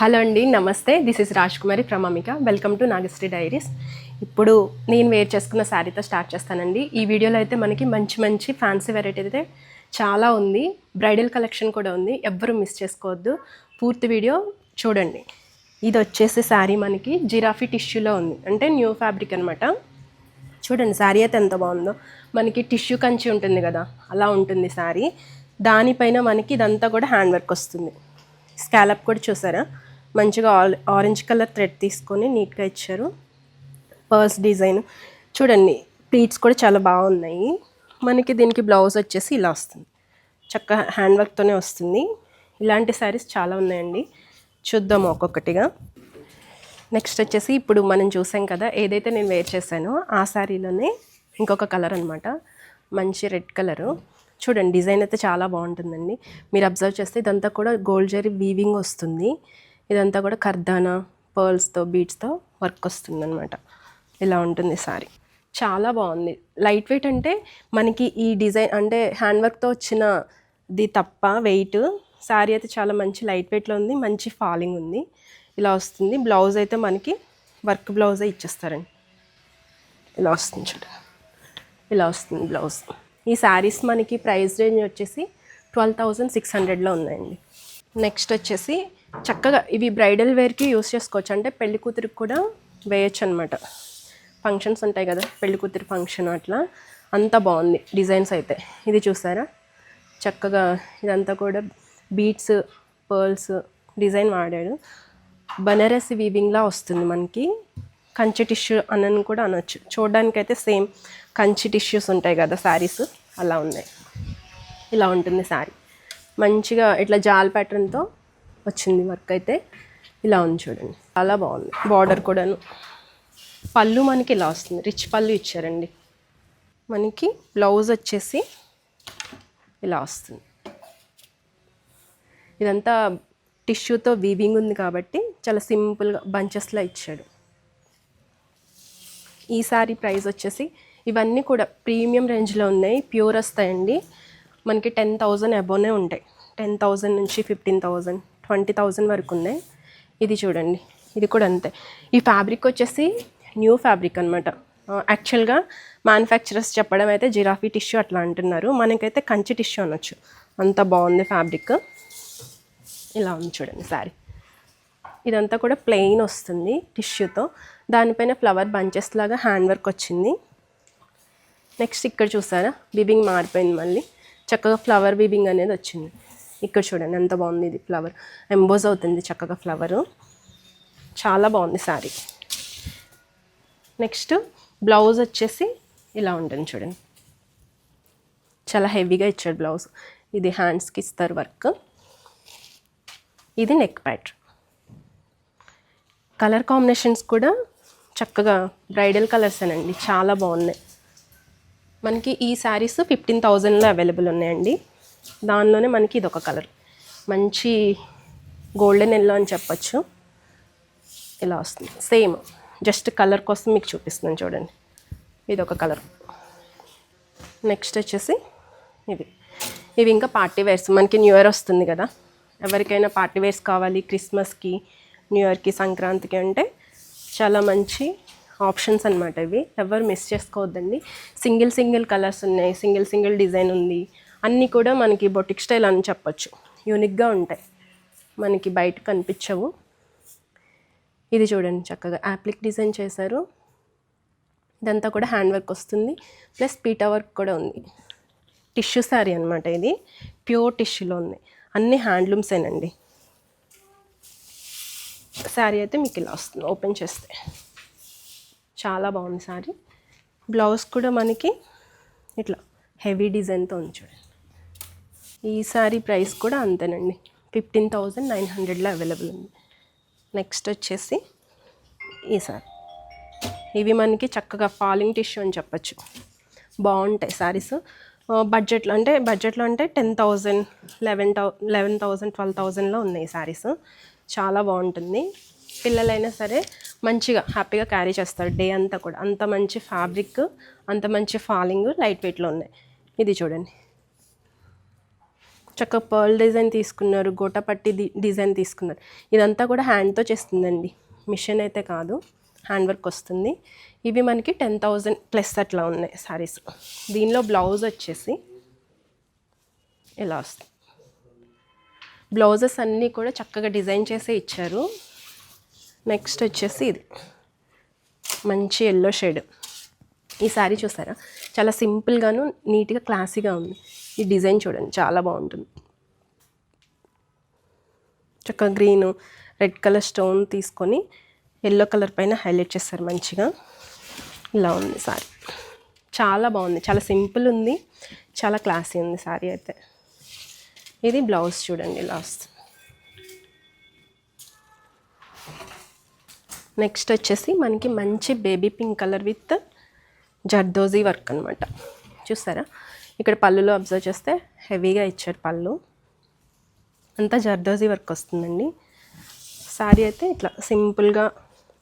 Hello అండి namaste. This is Raj Kumari Pramamika welcome to Nagashri diaries ఇప్పుడు నేను wear చేసుకున్న శారీతో స్టార్ట్ చేస్తానండి. ఈ వీడియోలో అయితే మనకి మంచి మంచి ఫ్యాన్సీ వెరైటీ అయితే చాలా ఉంది. బ్రైడల్ కలెక్షన్ కూడా ఉంది. ఎవ్వరూ మిస్ చేసుకోవద్దు. పూర్తి వీడియో చూడండి. ఇది వచ్చేసి శారీ మనకి జిరాఫీ టిష్యూలో ఉంది. అంటే న్యూ ఫ్యాబ్రిక్ అనమాట చూడండి శారీ అయితే ఎంత బాగుందో. మనకి టిష్యూ కంచి ఉంటుంది కదా అలా ఉంటుంది శారీ. దానిపైన మనకి ఇదంతా కూడా హ్యాండ్ వర్క్ వస్తుంది. స్కాలప్ కూడా చూసారా? మంచిగా ఆల్- ఆరెంజ్ కలర్ థ్రెడ్ తీసుకొని నీట్గా ఇచ్చారు. పర్స్ డిజైన్ చూడండి ప్లీట్స్ కూడా చాలా బాగున్నాయి. మనకి దీనికి బ్లౌజ్ వచ్చేసి ఇలా వస్తుంది. చక్కగా హ్యాండ్ వర్క్తోనే వస్తుంది. ఇలాంటి శారీస్ చాలా ఉన్నాయండి. చూద్దాం ఒక్కొక్కటిగా. నెక్స్ట్ వచ్చేసి ఇప్పుడు మనం చూసాం కదా ఏదైతే నేను వేర్ చేశానో ఆ శారీలోనే ఇంకొక కలర్ అనమాట మంచి రెడ్ కలరు చూడండి డిజైన్ అయితే చాలా బాగుంటుందండి. మీరు అబ్జర్వ్ చేస్తే ఇదంతా కూడా గోల్డ్ జరీ వీవింగ్ వస్తుంది. ఇదంతా కూడా కర్దానా పర్ల్స్తో బీడ్స్తో వర్క్ వస్తుందన్నమాట. ఇలా ఉంటుంది సారీ. చాలా బాగుంది. లైట్ వెయిట్ అంటే మనకి ఈ డిజైన్ అంటే హ్యాండ్ వర్క్తో వచ్చినది తప్ప వెయిట్. శారీ అయితే చాలా మంచి లైట్ వెయిట్లో ఉంది మంచి ఫాలింగ్ ఉంది. ఇలా వస్తుంది. బ్లౌజ్ అయితే మనకి వర్క్ బ్లౌజే ఇచ్చేస్తారండి. ఇలా వస్తుంది చూడ. ఇలా వస్తుంది బ్లౌజ్. ఈ శారీస్ మనకి ప్రైస్ రేంజ్ వచ్చేసి ట్వెల్వ్ థౌజండ్ సిక్స్ హండ్రెడ్లో ఉన్నాయండి. నెక్స్ట్ వచ్చేసి చక్కగా ఇవి బ్రైడల్ వేర్కి యూస్ చేసుకోవచ్చు. అంటే పెళ్ళి కూతురికి కూడా వేయచ్చు అనమాట ఫంక్షన్స్ ఉంటాయి కదా పెళ్ళి కూతురి ఫంక్షన్ అట్లా. అంత బాగుంది డిజైన్స్ అయితే. ఇది చూసారా? చక్కగా ఇదంతా కూడా బీట్స్ పర్ల్స్ డిజైన్ వాడాడు. బనారసి వీవింగ్లా వస్తుంది మనకి. కంచి టిష్యూ అనని కూడా అనొచ్చు. చూడడానికైతే అయితే సేమ్ కంచి టిష్యూస్ ఉంటాయి కదా శారీస్ అలా ఉన్నాయి. ఇలా ఉంటుంది శారీ మంచిగా ఇట్లా జాల్ ప్యాటర్న్తో వచ్చింది వర్క్ అయితే. ఇలా ఉంది చూడండి. చాలా బాగుంది. బార్డర్ కూడాను. పళ్ళు మనకి ఇలా వస్తుంది. రిచ్ పళ్ళు ఇచ్చారండి. మనకి బ్లౌజ్ వచ్చేసి ఇలా వస్తుంది. ఇదంతా టిష్యూతో వీవింగ్ ఉంది కాబట్టి చాలా సింపుల్గా బంచెస్లా ఇచ్చాడు. ఈ సారీ ప్రైస్ వచ్చేసి ఇవన్నీ కూడా ప్రీమియం రేంజ్లో ఉన్నాయి. ప్యూర్ వస్తాయండి. మనకి టెన్ థౌజండ్ అబోనే ఉంటాయి. టెన్ థౌజండ్ నుంచి ఫిఫ్టీన్ థౌజండ్ ట్వంటీ థౌజండ్ వరకు ఉన్నాయి ఇది చూడండి. ఇది కూడా అంతే. ఈ ఫ్యాబ్రిక్ వచ్చేసి న్యూ ఫ్యాబ్రిక్ అనమాట యాక్చువల్గా మ్యానుఫ్యాక్చరర్స్ చెప్పడం అయితే జిరాఫీ టిష్యూ అట్లా అంటున్నారు. మనకైతే కంచి టిష్యూ అనొచ్చు. అంత బాగుంది ఫ్యాబ్రిక్. ఇలా ఉంది చూడండి శారీ. ఇదంతా కూడా ప్లెయిన్ వస్తుంది టిష్యూతో. దానిపైన ఫ్లవర్ బంచెస్ లాగా హ్యాండ్ వర్క్ వచ్చింది. నెక్స్ట్ ఇక్కడ చూసారా? బిబింగ్ మారిపోయింది మళ్ళీ. చక్కగా ఫ్లవర్ బిబింగ్ అనేది వచ్చింది. ఇక్కడ చూడండి ఎంత బాగుంది ఇది ఫ్లవర్ ఎంబోజ్ అవుతుంది చక్కగా ఫ్లవరు చాలా బాగుంది శారీ నెక్స్ట్ బ్లౌజ్ వచ్చేసి ఇలా ఉంటుంది చూడండి. చాలా హెవీగా ఇచ్చాడు బ్లౌజ్ ఇది హ్యాండ్స్కి ఇస్తారు వర్క్ ఇది నెక్ ప్యాట్ కలర్ కాంబినేషన్స్ కూడా చక్కగా బ్రైడల్ కలర్స్ అండి చాలా బాగున్నాయి. మనకి ఈ శారీస్ ఫిఫ్టీన్ థౌజండ్లో అవైలబుల్ ఉన్నాయండి. దానిలోనే మనకి ఇది ఒక కలర్. మంచి గోల్డెన్ ఎల్లో అని చెప్పచ్చు. ఇలా వస్తుంది. సేమ్. జస్ట్ కలర్ కోసం మీకు చూపిస్తున్నాను చూడండి. ఇది ఒక కలర్. నెక్స్ట్ వచ్చేసి ఇవి ఇవి ఇంకా పార్టీ వేర్స్. మనకి న్యూ ఇయర్ వస్తుంది కదా. ఎవరికైనా పార్టీ వేర్స్ కావాలి క్రిస్మస్కి న్యూ ఇయర్కి సంక్రాంతికి అంటే చాలా మంచి ఆప్షన్స్ అనమాట ఇవి. ఎవరు మిస్ చేసుకోవద్దండి. సింగిల్ సింగిల్ కలర్స్ ఉన్నాయి. సింగిల్ సింగిల్ డిజైన్ ఉంది. అన్నీ కూడా మనకి బొటిక్ స్టైల్ అని చెప్పొచ్చు. యూనిక్గా ఉంటాయి. మనకి బయట కనిపించవు. ఇది చూడండి చక్కగా. యాప్లిక్ డిజైన్ చేశారు. ఇదంతా కూడా హ్యాండ్ వర్క్ వస్తుంది. ప్లస్ పీటా వర్క్ కూడా ఉంది. టిష్యూ శారీ అనమాట ఇది. ప్యూర్ టిష్యూలో ఉంది. అన్ని హ్యాండ్లూమ్సేనండి. శారీ అయితే మీకు ఇలా వస్తుంది. ఓపెన్ చేస్తే. చాలా బాగుంది శారీ. బ్లౌజ్ కూడా మనకి ఇట్లా హెవీ డిజైన్తో ఉంది చూడండి. ఈ సారీ ప్రైస్ కూడా అంతేనండి. ఫిఫ్టీన్ థౌజండ్ నైన్ హండ్రెడ్లో అవైలబుల్ ఉంది. నెక్స్ట్ వచ్చేసి ఈ సారీ. ఇవి మనకి చక్కగా ఫాలింగ్ టిష్యూ అని చెప్పచ్చు. బాగుంటాయి శారీస్ బడ్జెట్లో అంటే బడ్జెట్లో అంటే ten thousand eleven thou eleven thousand twelve థౌజండ్లో ఉన్నాయి శారీస్ చాలా బాగుంటుంది. పిల్లలైనా సరే మంచిగా హ్యాపీగా క్యారీ చేస్తారు డే అంతా కూడా. అంత మంచి ఫ్యాబ్రిక్ అంత మంచి ఫాలింగ్ లైట్ వెయిట్లో ఉన్నాయి. ఇది చూడండి. చక్కగా పర్ల్ డిజైన్ తీసుకున్నారు గోటపట్టి డిజైన్ తీసుకున్నారు. ఇదంతా కూడా హ్యాండ్తో చేస్తుందండి. మిషన్ అయితే కాదు హ్యాండ్ వర్క్ వస్తుంది. ఇవి మనకి టెన్ థౌజండ్ ప్లస్ అట్లా ఉన్నాయి సారీస్. దీనిలో బ్లౌజ్ వచ్చేసి ఇలా వస్తుంది. బ్లౌజెస్ అన్నీ కూడా చక్కగా డిజైన్ చేసే ఇచ్చారు. నెక్స్ట్ వచ్చేసి ఇది. మంచి ఎల్లో షేడ్ ఈ శారీ చూసారా? చాలా సింపుల్గాను నీట్గా క్లాసీగా ఉంది. ఈ డిజైన్ చూడండి చాలా బాగుంటుంది. చక్కగా గ్రీన్ రెడ్ కలర్ స్టోన్ తీసుకొని ఎల్లో కలర్ పైన హైలైట్ చేస్తారు మంచిగా. ఇలా ఉంది సారీ. చాలా బాగుంది చాలా సింపుల్ ఉంది చాలా క్లాసీ ఉంది సారీ అయితే. ఇది బ్లౌజ్ చూడండి లాస్ట్ నెక్స్ట్ వచ్చేసి మనకి మంచి baby pink colour with zardozi work అనమాట చూస్తారా? ఇక్కడ పళ్ళులో అబ్జర్వ్ చేస్తే హెవీగా ఇచ్చారు పళ్ళు. అంతా జర్దోజీ వర్క్ వస్తుందండి. శారీ అయితే ఇట్లా సింపుల్గా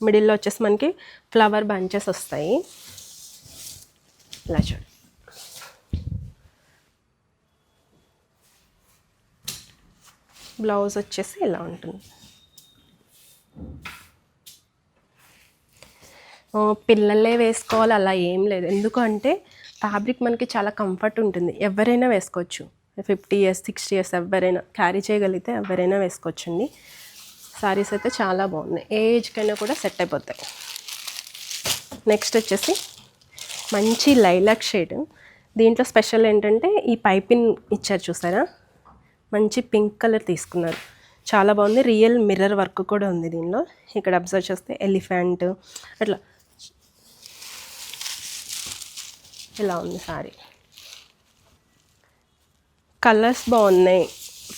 మిడిల్లో వచ్చేసి మనకి ఫ్లవర్ బంచెస్ వస్తాయి. ఇలా చూడండి బ్లౌజ్ వచ్చేసి ఇలా ఉంటుంది. పిల్లలే వేసుకోవాలి అలా ఏం లేదు. ఎందుకంటే ఫ్యాబ్రిక్ మనకి చాలా కంఫర్ట్ ఉంటుంది. ఎవరైనా వేసుకోవచ్చు. ఫిఫ్టీ ఇయర్స్ సిక్స్టీ ఇయర్స్ ఎవరైనా క్యారీ చేయగలిగితే ఎవరైనా వేసుకోవచ్చండి. శారీస్ అయితే చాలా బాగున్నాయి. ఏ ఏజ్కైనా కూడా సెట్ అయిపోతాయి. నెక్స్ట్ వచ్చేసి మంచి లైలాక్ షేడ్. దీంట్లో స్పెషల్ ఏంటంటే ఈ పైపిన్ ఇచ్చారు చూసారా? మంచి పింక్ కలర్ తీసుకున్నారు. చాలా బాగుంది. రియల్ మిర్రర్ వర్క్ కూడా ఉంది దీనిలో. ఇక్కడ అబ్జర్వ్ చేస్తే ఎలిఫెంట్ అట్లా ఇలా ఉంది సారీ. కలర్స్ బాగున్నాయి.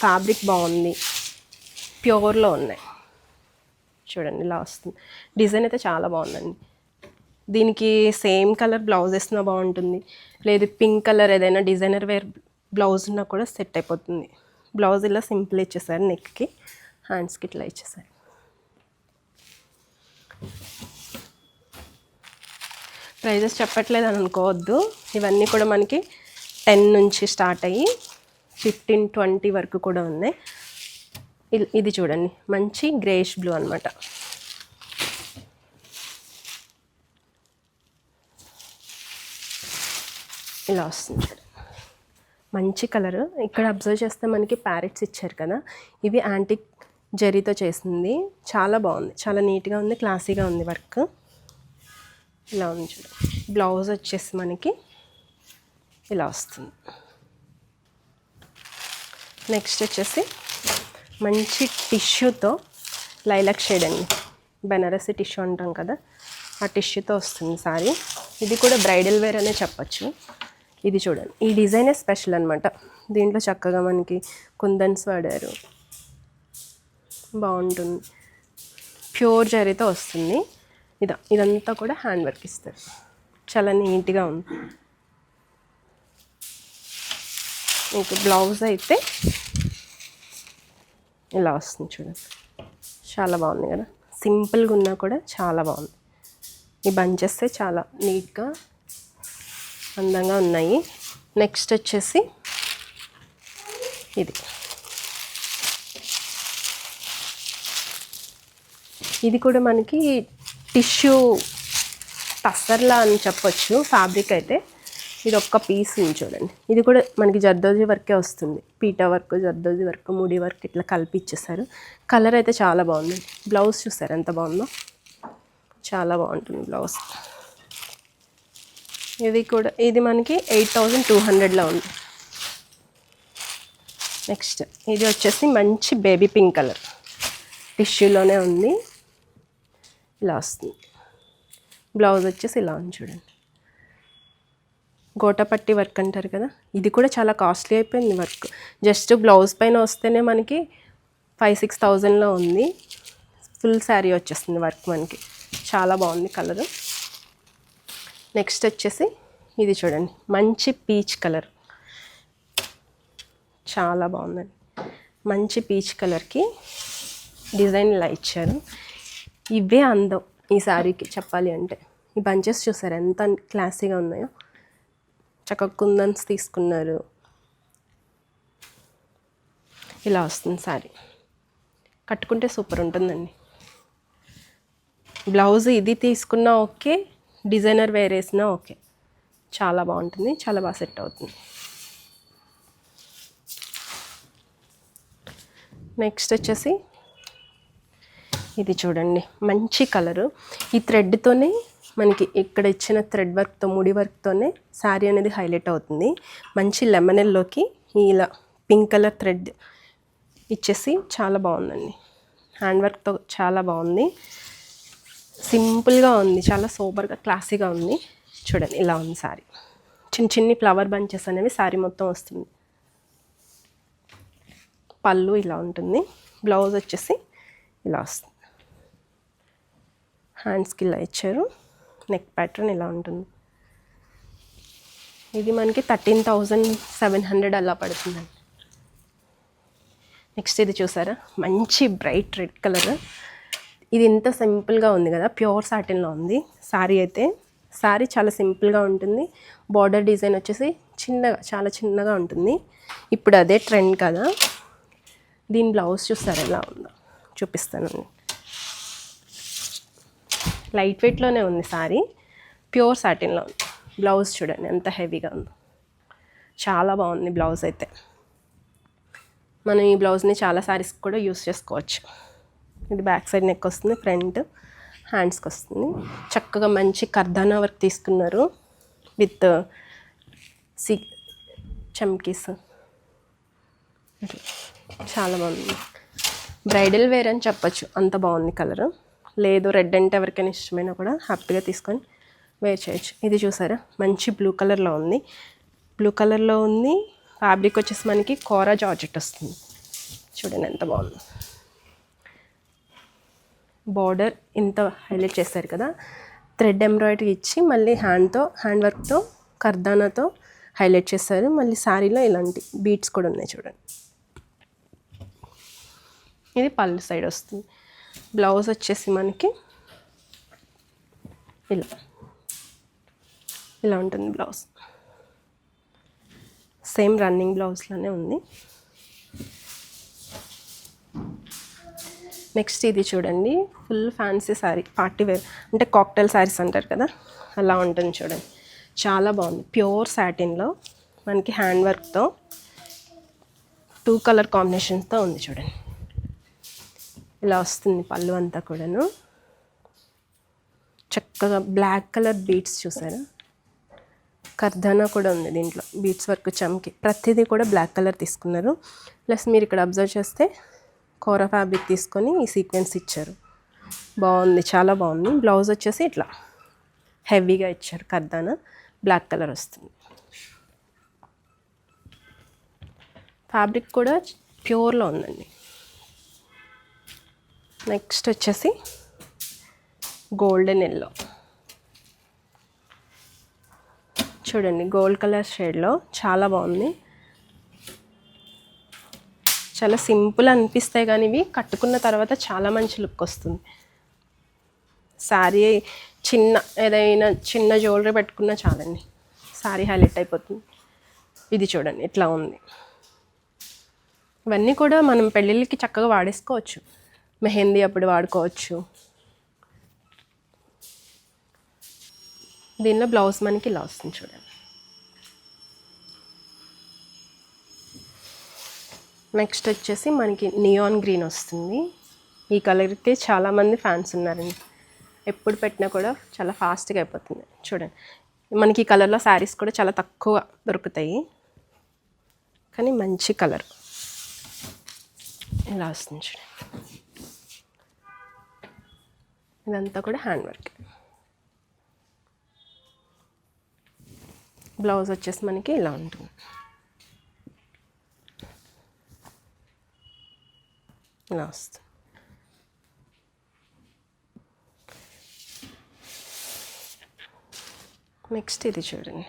ఫ్యాబ్రిక్ బాగుంది. ప్యూర్లో ఉన్నాయి. చూడండి ఇలా వస్తుంది. డిజైన్ అయితే చాలా బాగుందండి. దీనికి సేమ్ కలర్ బ్లౌజ్ వేసినా బాగుంటుంది. లేదు పింక్ కలర్ ఏదైనా డిజైనర్ వేర్ బ్లౌజ్ ఉన్నా కూడా సెట్ అయిపోతుంది. బ్లౌజ్ ఇలా సింపుల్ ఇచ్చేసారు నెక్కి హ్యాండ్స్కి ఇట్లా ఇచ్చేసారు. ప్రైజెస్ చెప్పట్లేదు అని అనుకోవద్దు. ఇవన్నీ కూడా మనకి టెన్ నుంచి స్టార్ట్ అయ్యి ఫిఫ్టీన్ ట్వంటీ వరకు కూడా ఉంది ఇది చూడండి. మంచి గ్రేష్ బ్లూ అనమాట ఇలా వస్తుంది చూడండి మంచి కలర్. ఇక్కడ అబ్జర్వ్ చేస్తే మనకి ప్యారెట్స్ ఇచ్చారు కదా. ఇవి యాంటిక్ జరీతో చేసింది. చాలా బాగుంది. చాలా నీట్గా ఉంది క్లాసీగా ఉంది వర్క్. ఇలా ఉంది చూడండి బ్లౌజ్ వచ్చేసి మనకి ఇలా వస్తుంది. నెక్స్ట్ వచ్చేసి మంచి టిష్యూతో లైలాక్ షేడ్ అండి. బెనారసి టిష్యూ అంటాం కదా ఆ టిష్యూతో వస్తుంది సారీ. ఇది కూడా బ్రైడల్ వేర్ అనే చెప్పచ్చు. ఇది చూడండి. ఈ డిజైనే స్పెషల్ అనమాట దీంట్లో చక్కగా మనకి కుందన్స్ వాడారు. బాగుంటుంది. ప్యూర్ జరీతో వస్తుంది. ఇదా ఇదంతా కూడా హ్యాండ్ వర్క్ ఇస్తారు. చాలా నీట్గా ఉంది మీకు బ్లౌజ్ అయితే ఇలా వస్తుంది చూడండి. చాలా బాగుంది కదా? సింపుల్గా ఉన్నా కూడా చాలా బాగుంది. ఈ బంచెస్ చాలా నీట్గా అందంగా ఉన్నాయి. నెక్స్ట్ వచ్చేసి ఇది. ఇది కూడా మనకి టిష్యూ టస్సర్లా అని చెప్పొచ్చు ఫ్యాబ్రిక్ అయితే. ఇది ఒక్క పీస్ ఉంది చూడండి. ఇది కూడా మనకి జర్దోజీ వర్కే వస్తుంది. పీటా వర్క్ జర్దోజీ వర్క్ ముడి వర్క్ ఇట్లా కలిపి ఇచ్చేసారు కలర్ అయితే చాలా బాగుంది. బ్లౌజ్ చూసారు ఎంత బాగుందో? చాలా బాగుంటుంది బ్లౌజ్ ఇది కూడా ఇది మనకి ఎయిట్ థౌజండ్ టూ హండ్రెడ్లో ఉంది. నెక్స్ట్ ఇది వచ్చేసి మంచి బేబీ పింక్ కలర్ టిష్యూలోనే ఉంది. ఇలా వస్తుంది బ్లౌజ్ వచ్చేసి ఇలా ఉంది చూడండి. గోటపట్టి వర్క్ అంటారు కదా ఇది కూడా చాలా కాస్ట్లీ అయిపోయింది వర్క్. జస్ట్ బ్లౌజ్ పైన వస్తేనే మనకి ఫైవ్ సిక్స్ థౌజండ్లో ఉంది. ఫుల్ శారీ వచ్చేస్తుంది వర్క్ మనకి. చాలా బాగుంది కలరు. నెక్స్ట్ వచ్చేసి ఇది చూడండి మంచి పీచ్ కలర్. చాలా బాగుందండి. మంచి పీచ్ కలర్కి డిజైన్ ఇలా ఇచ్చారు. ఇవే అందం ఈ శారీకి చెప్పాలి అంటే. ఈ బంచెస్ చూసారు ఎంత క్లాసీగా ఉన్నాయో? చక్కగా కుందన్స్ తీసుకున్నారు. ఇలా వస్తుంది శారీ. కట్టుకుంటే సూపర్ ఉంటుందండి. బ్లౌజ్ ఇది తీసుకున్నా ఓకే డిజైనర్ వేర్ వేసినా ఓకే. చాలా బాగుంటుంది చాలా బాగా సెట్ అవుతుంది. నెక్స్ట్ వచ్చేసి ఇది చూడండి. మంచి కలరు. ఈ థ్రెడ్తోనే మనకి ఇక్కడ ఇచ్చిన థ్రెడ్ వర్క్తో ముడి వర్క్తోనే శారీ అనేది హైలైట్ అవుతుంది. మంచి లెమనెల్లోకి ఇలా పింక్ కలర్ థ్రెడ్ ఇచ్చేసి చాలా బాగుందండి. హ్యాండ్ వర్క్తో చాలా బాగుంది. సింపుల్గా ఉంది. చాలా సూపర్గా క్లాసీగా ఉంది. చూడండి ఇలా ఉంది శారీ చిన్న చిన్ని ఫ్లవర్ బంచెస్ అనేవి శారీ మొత్తం వస్తుంది. పళ్ళు ఇలా ఉంటుంది. బ్లౌజ్ వచ్చేసి ఇలా వస్తుంది. హ్యాండ్స్కి ఇలా ఇచ్చారు. నెక్ ప్యాటర్న్ ఇలా ఉంటుంది. ఇది మనకి థర్టీన్ థౌజండ్ సెవెన్ హండ్రెడ్ అలా పడుతుందండి. నెక్స్ట్ ఇది చూసారా? మంచి బ్రైట్ రెడ్ కలర్ ఇది ఇంత సింపుల్గా ఉంది కదా? ప్యూర్ సాటిన్లో ఉంది. శారీ అయితే శారీ చాలా సింపుల్గా ఉంటుంది. బార్డర్ డిజైన్ వచ్చేసి చిన్నగా చాలా చిన్నగా ఉంటుంది. ఇప్పుడు అదే ట్రెండ్ కదా? దీని బ్లౌజ్ చూసారా? ఎలా ఉందో? చూపిస్తాను. లైట్ వెయిట్లోనే ఉంది సారీ. ప్యూర్ సాటిన్లో ఉంది బ్లౌజ్ చూడండి ఎంత హెవీగా ఉంది. చాలా బాగుంది బ్లౌజ్ అయితే. మనం ఈ బ్లౌజ్ని చాలా సారీస్ కూడా యూస్ చేసుకోవచ్చు. ఇది బ్యాక్ సైడ్ నెక్ వస్తుంది ఫ్రంట్ హ్యాండ్స్కి వస్తుంది. చక్కగా మంచి కర్దానా వర్క్ తీసుకున్నారు విత్ సి చమ్కీస్. చాలా బాగుంది. బ్రైడల్ వేర్ అని చెప్పొచ్చు అంత బాగుంది కలర్. లేదు రెడ్ అంటే ఎవరికైనా ఇష్టమైనా కూడా హ్యాపీగా తీసుకొని వేర్ చేయొచ్చు. ఇది చూసారా? మంచి బ్లూ కలర్లో ఉంది. బ్లూ కలర్లో ఉంది. ఫ్యాబ్రిక్ వచ్చేసి మనకి కోరా జార్జెట్ వస్తుంది. చూడండి ఎంత బాగుంది. బార్డర్ ఇంత హైలైట్ చేశారు కదా. థ్రెడ్ ఎంబ్రాయిడరీ ఇచ్చి మళ్ళీ హ్యాండ్తో హ్యాండ్ వర్క్తో కర్దానాతో హైలైట్ చేశారు. మళ్ళీ శారీలో ఇలాంటి బీట్స్ కూడా ఉన్నాయి చూడండి. ఇది పళ్ళు సైడ్ వస్తుంది. బ్లౌజ్ వచ్చేసి మనకి ఇలా. ఇలా ఉంటుంది బ్లౌజ్. సేమ్ రన్నింగ్ బ్లౌజ్లోనే ఉంది. నెక్స్ట్ ఇది చూడండి. Full fancy sari party wear అంటే కాక్టైల్ శారీస్ అంటారు కదా? అలా ఉంటుంది చూడండి. చాలా బాగుంది. ప్యూర్ శాటిన్లో మనకి హ్యాండ్ వర్క్తో టూ కలర్ కాంబినేషన్స్తో ఉంది చూడండి. ఇలా వస్తుంది పళ్ళు అంతా కూడాను. చక్కగా బ్లాక్ కలర్ బీట్స్ చూసారా? కర్దానా కూడా ఉంది దీంట్లో బీట్స్ వర్క్ చమ్కి. ప్రతిదీ కూడా బ్లాక్ కలర్ తీసుకున్నారు. ప్లస్ మీరు ఇక్కడ అబ్జర్వ్ చేస్తే కోర ఫ్యాబ్రిక్ తీసుకొని ఈ సీక్వెన్స్ ఇచ్చారు. బాగుంది చాలా బాగుంది. బ్లౌజ్ వచ్చేసి ఇట్లా హెవీగా ఇచ్చారు కర్దానా. బ్లాక్ కలర్ వస్తుంది. ఫ్యాబ్రిక్ కూడా ప్యూర్లో ఉందండి. నెక్స్ట్ వచ్చేసి గోల్డెన్ ఎల్లో. చూడండి గోల్డ్ కలర్ షేడ్లో చాలా బాగుంది. చాలా సింపుల్ అనిపిస్తాయి కానీ ఇవి కట్టుకున్న తర్వాత చాలా మంచి లుక్ వస్తుంది. శారీ చిన్న ఏదైనా చిన్న జ్యువెలరీ పెట్టుకున్నా చాలండి. శారీ హైలైట్ అయిపోతుంది. ఇది చూడండి ఇట్లా ఉంది. ఇవన్నీ కూడా మనం పెళ్ళిళ్ళకి చక్కగా వాడేసుకోవచ్చు. మెహందీ అప్పుడు వాడుకోవచ్చు. దీనిలో బ్లౌజ్ మనకి ఇలా వస్తుంది చూడండి. నెక్స్ట్ వచ్చేసి మనకి నియాన్ గ్రీన్ వస్తుంది. ఈ కలర్కి చాలామంది ఫ్యాన్స్ ఉన్నారండి. ఎప్పుడు పెట్టినా కూడా చాలా ఫాస్ట్గా అయిపోతుంది. చూడండి. మనకి ఈ కలర్లో శారీస్ కూడా చాలా తక్కువ దొరుకుతాయి. కానీ మంచి కలర్ ఇలా వస్తుంది చూడండి. ఇదంతా కూడా హ్యాండ్ వర్క్. బ్లౌజ్ వచ్చేసి మనకి ఇలా ఉంటుంది. ఇలా వస్తుంది. నెక్స్ట్ ఇది చూడండి.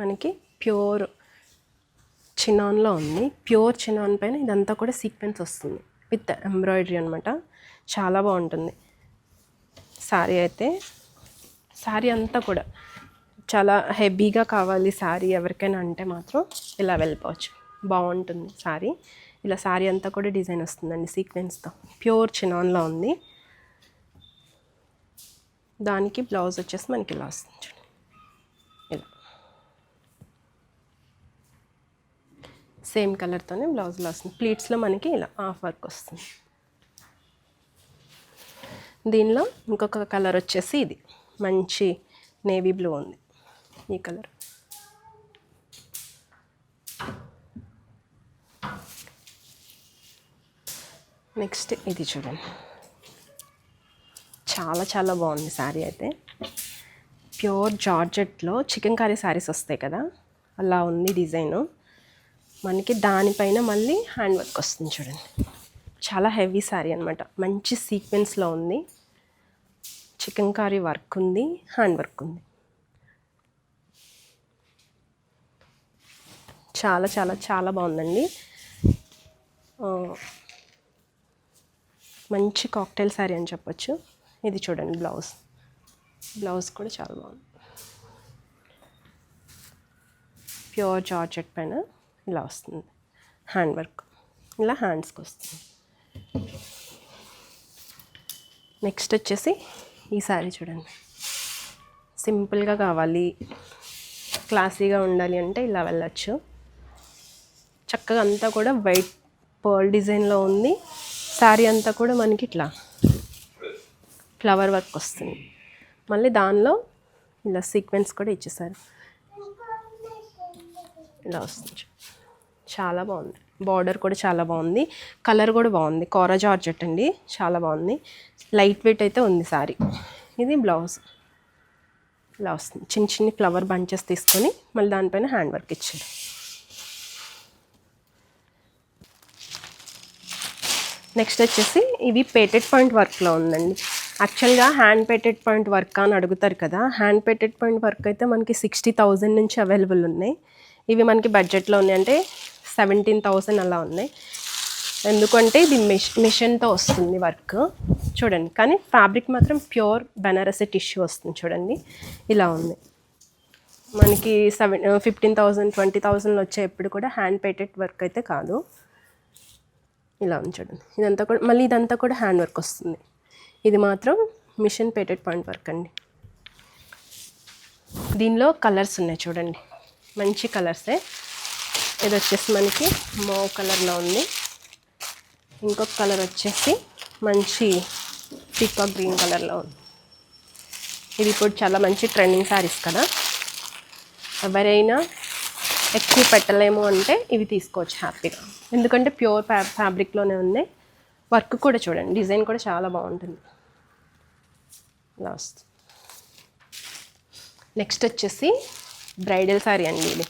మనకి ప్యూర్ చినాన్లో ఉంది. ప్యూర్ చినాన్ పైన ఇదంతా కూడా సీక్వెన్స్ వస్తుంది. విత్ ఎంబ్రాయిడరీ అనమాట చాలా బాగుంటుంది. శారీ అయితే. శారీ అంతా కూడా చాలా హెవీగా కావాలి శారీ ఎవరికైనా అంటే మాత్రం ఇలా వెళ్ళిపోవచ్చు. బాగుంటుంది శారీ ఇలా శారీ అంతా కూడా డిజైన్ వస్తుందండి సీక్వెన్స్తో. ప్యూర్ చినాన్లో ఉంది. దానికి బ్లౌజ్ వచ్చేసి మనకి ఇలా వస్తుంది ఇలా. సేమ్ కలర్తోనే బ్లౌజ్లో వస్తుంది. ప్లీట్స్లో మనకి ఇలా హాఫ్ వర్క్ వస్తుంది. దీనిలో ఇంకొక కలర్ వచ్చేసి ఇది. మంచి నేవీ బ్లూ ఉంది. ఈ కలర్. నెక్స్ట్ ఇది చూడండి. చాలా చాలా బాగుంది శారీ అయితే. ప్యూర్ జార్జెట్లో చికెన్ కర్రీ శారీస్ వస్తాయి కదా. అలా ఉంది డిజైను. మనకి దానిపైన మళ్ళీ హ్యాండ్ వర్క్ వస్తుంది చూడండి. చాలా హెవీ శారీ అనమాట మంచి సీక్వెన్స్లో ఉంది. చికెన్ కర్రీ వర్క్ ఉంది హ్యాండ్ వర్క్ ఉంది. చాలా చాలా చాలా బాగుందండి. మంచి కాక్టైల్ శారీ అని చెప్పొచ్చు. ఇది చూడండి బ్లౌజ్. బ్లౌజ్ కూడా చాలా బాగుంది. ప్యూర్ జార్జెట్ పైన ఇలా వస్తుంది. Hand work. ఇలా హ్యాండ్స్కి వస్తుంది. నెక్స్ట్ వచ్చేసి ఈ శారీ చూడండి. సింపుల్గా కావాలి. క్లాసీగా ఉండాలి అంటే ఇలా వెళ్ళచ్చు. చక్కగా అంతా కూడా వైట్ పర్ల్ డిజైన్లో ఉంది. శారీ అంతా కూడా మనకి ఇట్లా ఫ్లవర్ వర్క్ వస్తుంది. మళ్ళీ దానిలో ఇలా సీక్వెన్స్ కూడా ఇచ్చేసారు. ఇలా వస్తుంది చాలా బాగుంది. బార్డర్ కూడా చాలా బాగుంది. కలర్ కూడా బాగుంది. కోరా జార్జెట్ అండి. చాలా బాగుంది. లైట్ వెయిట్ అయితే ఉంది సారీ. ఇది బ్లౌజ్. ఇలా వస్తుంది చిన్న చిన్ని ఫ్లవర్ బంచెస్ తీసుకొని మళ్ళీ దానిపైన హ్యాండ్ వర్క్ ఇచ్చారు నెక్స్ట్ వచ్చేసి ఇవి పేటెడ్ పాయింట్ వర్క్లో ఉందండి. యాక్చువల్గా హ్యాండ్ పేటెడ్ పాయింట్ వర్క్ అని అడుగుతారు కదా హ్యాండ్ పేటెడ్ పాయింట్ వర్క్ అయితే మనకి సిక్స్టీ థౌజండ్ నుంచి అవైలబుల్ ఉన్నాయి. ఇవి మనకి బడ్జెట్లో ఉన్నాయి అంటే సెవెంటీన్ థౌజండ్ అలా ఉన్నాయి. ఎందుకంటే ఇది మిష్ మిషన్తో వస్తుంది వర్క్. చూడండి కానీ ఫ్యాబ్రిక్ మాత్రం ప్యూర్ బెనారసీ టిష్యూ వస్తుంది చూడండి. ఇలా ఉంది. మనకి సెవెన్ ఫిఫ్టీన్ థౌజండ్ ట్వంటీ థౌజండ్లో వచ్చే ఎప్పుడు కూడా హ్యాండ్ పేటెడ్ వర్క్ అయితే కాదు. ఇలా ఉంది చూడండి. ఇదంతా కూడా మళ్ళీ ఇదంతా కూడా హ్యాండ్ వర్క్ వస్తుంది. ఇది మాత్రం మిషన్ పేటెడ్ పాయింట్ వర్క్ అండి. దీనిలో కలర్స్ ఉన్నాయి చూడండి. మంచి కలర్సే. ఇది వచ్చేసి మనకి మో కలర్లో ఉంది. ఇంకొక కలర్ వచ్చేసి మంచి పీకాక్ గ్రీన్ కలర్లో ఉంది. ఇది ఇప్పుడు చాలా మంచి ట్రెండింగ్ శారీస్ కదా. ఎవరైనా ఎక్కువ పెట్టలేము అంటే ఇవి తీసుకోవచ్చు హ్యాపీగా. ఎందుకంటే ప్యూర్ ఫ్యా ఫ్యాబ్రిక్లోనే ఉంది. వర్క్ కూడా చూడండి డిజైన్ కూడా చాలా బాగుంటుంది. లాస్ట్ నెక్స్ట్ వచ్చేసి బ్రైడల్ శారీ అండి ఇది.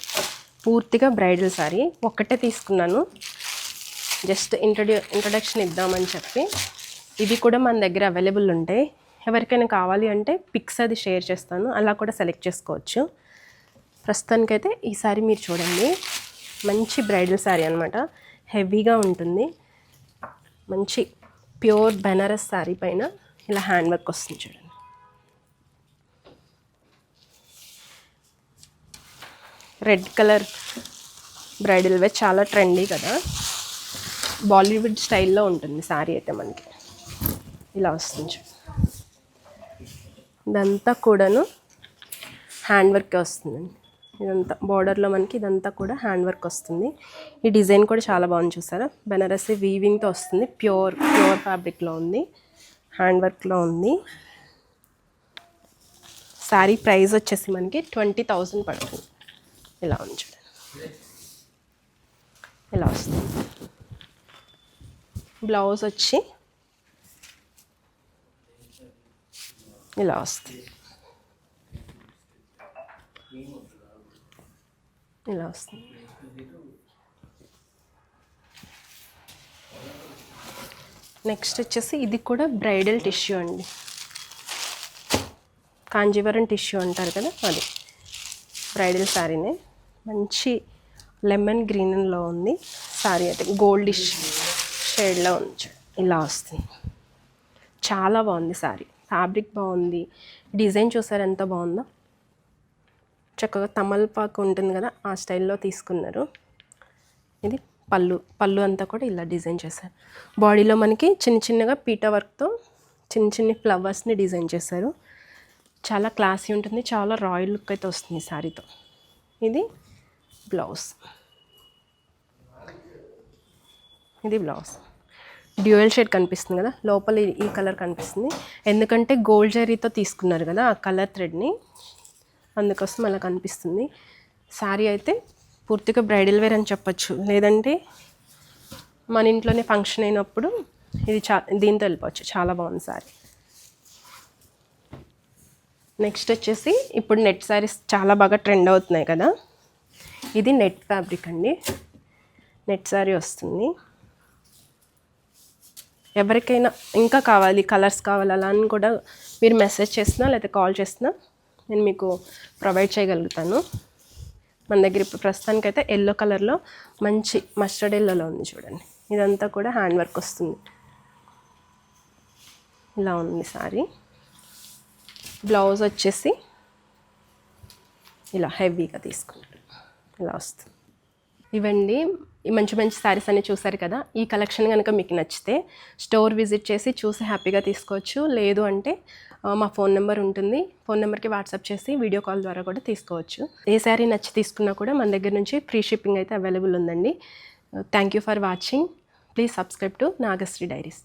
పూర్తిగా బ్రైడల్ శారీ. ఒక్కటే తీసుకున్నాను. జస్ట్ ఇంట్రడ్యూ ఇంట్రడక్షన్ ఇద్దామని చెప్పి. ఇవి కూడా మన దగ్గర అవైలబుల్ ఉంటాయి ఎవరికైనా కావాలి అంటే పిక్స్ అది షేర్ చేస్తాను. అలా కూడా సెలెక్ట్ చేసుకోవచ్చు. ప్రస్తుతానికైతే ఈ సారీ మీరు చూడండి. మంచి బ్రైడల్ శారీ అనమాట హెవీగా ఉంటుంది. మంచి ప్యూర్ బెనారస్ శారీ పైన ఇలా హ్యాండ్ వర్క్ వస్తుంది చూడండి. రెడ్ కలర్ బ్రైడల్ వేర్ చాలా ట్రెండీ కదా. బాలీవుడ్ స్టైల్లో ఉంటుంది శారీ అయితే మనకి. ఇలా వస్తుంది ఇదంతా కూడాను హ్యాండ్ వర్క్ వస్తుందండి. ఇదంతా బార్డర్లో మనకి ఇదంతా కూడా హ్యాండ్ వర్క్ వస్తుంది. ఈ డిజైన్ కూడా చాలా బాగుంది చూసారా? బెనారసి వీవింగ్తో వస్తుంది. ప్యూర్ ప్యూర్ ఫ్యాబ్రిక్లో ఉంది. హ్యాండ్ వర్క్లో ఉంది. శారీ ప్రైస్ వచ్చేసి మనకి ట్వంటీ థౌజండ్ పడుతుంది. ఇలా ఉంది చూడండి ఇలా వస్తుంది. బ్లౌజ్ వచ్చి ఇలా వస్తుంది. ఇలా వస్తుంది. నెక్స్ట్ వచ్చేసి ఇది కూడా బ్రైడల్ టిష్యూ అండి. కాంజీవరం టిష్యూ అంటారు కదా అది. బ్రైడల్ శారీనే మంచి లెమన్ గ్రీన్లో ఉంది. శారీ అయితే గోల్డిష్ షేడ్లో ఉంది ఇలా వస్తుంది. చాలా బాగుంది శారీ ఫ్యాబ్రిక్ బాగుంది. డిజైన్ చూసారు ఎంత బాగుందో? చక్కగా తమలపాకు ఉంటుంది కదా ఆ స్టైల్లో తీసుకున్నారు. ఇది పళ్ళు పళ్ళు అంతా కూడా ఇలా డిజైన్ చేశారు. బాడీలో మనకి చిన్న చిన్నగా పీటా వర్క్తో చిన్న చిన్న ఫ్లవర్స్ని డిజైన్ చేశారు. చాలా క్లాసీ ఉంటుంది చాలా రాయల్ లుక్ అయితే వస్తుంది శారీతో ఇది బ్లౌజ్. ఇది బ్లౌజ్. డ్యూయల్ షేడ్ కనిపిస్తుంది కదా లోపల ఈ- కలర్ కనిపిస్తుంది. ఎందుకంటే గోల్డ్ జరీతో తీసుకున్నారు కదా ఆ కలర్ థ్రెడ్ని. అందుకోసం అలా కనిపిస్తుంది. శారీ అయితే పూర్తిగా బ్రైడల్ వేర్ అని చెప్పచ్చు. లేదంటే మన ఇంట్లోనే ఫంక్షన్ అయినప్పుడు ఇది చా దీంతో వెళ్ళిపోవచ్చు. చాలా బాగుంది శారీ నెక్స్ట్ వచ్చేసి ఇప్పుడు నెట్ శారీస్ చాలా బాగా ట్రెండ్ అవుతున్నాయి కదా. ఇది నెట్ ఫ్యాబ్రిక్ అండి. నెట్ శారీ వస్తుంది. ఎవరికైనా ఇంకా కావాలి కలర్స్ కావాలి అలా అని కూడా మీరు మెసేజ్ చేసినా లేకపోతే కాల్ చేసినా నేను మీకు ప్రొవైడ్ చేయగలుగుతాను. మన దగ్గర ఇప్పుడు ప్రస్తుతానికైతే ఎల్లో కలర్లో మంచి మస్టర్డ్ ఎల్లోలో ఉంది చూడండి. ఇదంతా కూడా హ్యాండ్ వర్క్ వస్తుంది. ఇలా ఉంది సారీ. బ్లౌజ్ వచ్చేసి ఇలా హెవీగా తీసుకున్నాడు ఇలా వస్తుంది. ఇవండి ఈ మంచి మంచి శారీస్ అన్ని చూసారు కదా ఈ కలెక్షన్ కనుక మీకు నచ్చితే స్టోర్ విజిట్ చేసి చూసి హ్యాపీగా తీసుకోవచ్చు. లేదు అంటే మా ఫోన్ నెంబర్ ఉంటుంది. ఫోన్ నెంబర్కి వాట్సాప్ చేసి వీడియో కాల్ ద్వారా కూడా తీసుకోవచ్చు. ఏ శారీ నచ్చి తీసుకున్నా కూడా మన దగ్గర నుంచి ఫ్రీ షిప్పింగ్ అయితే అవైలబుల్ ఉందండి. Thank you for watching please subscribe to Nagashri diaries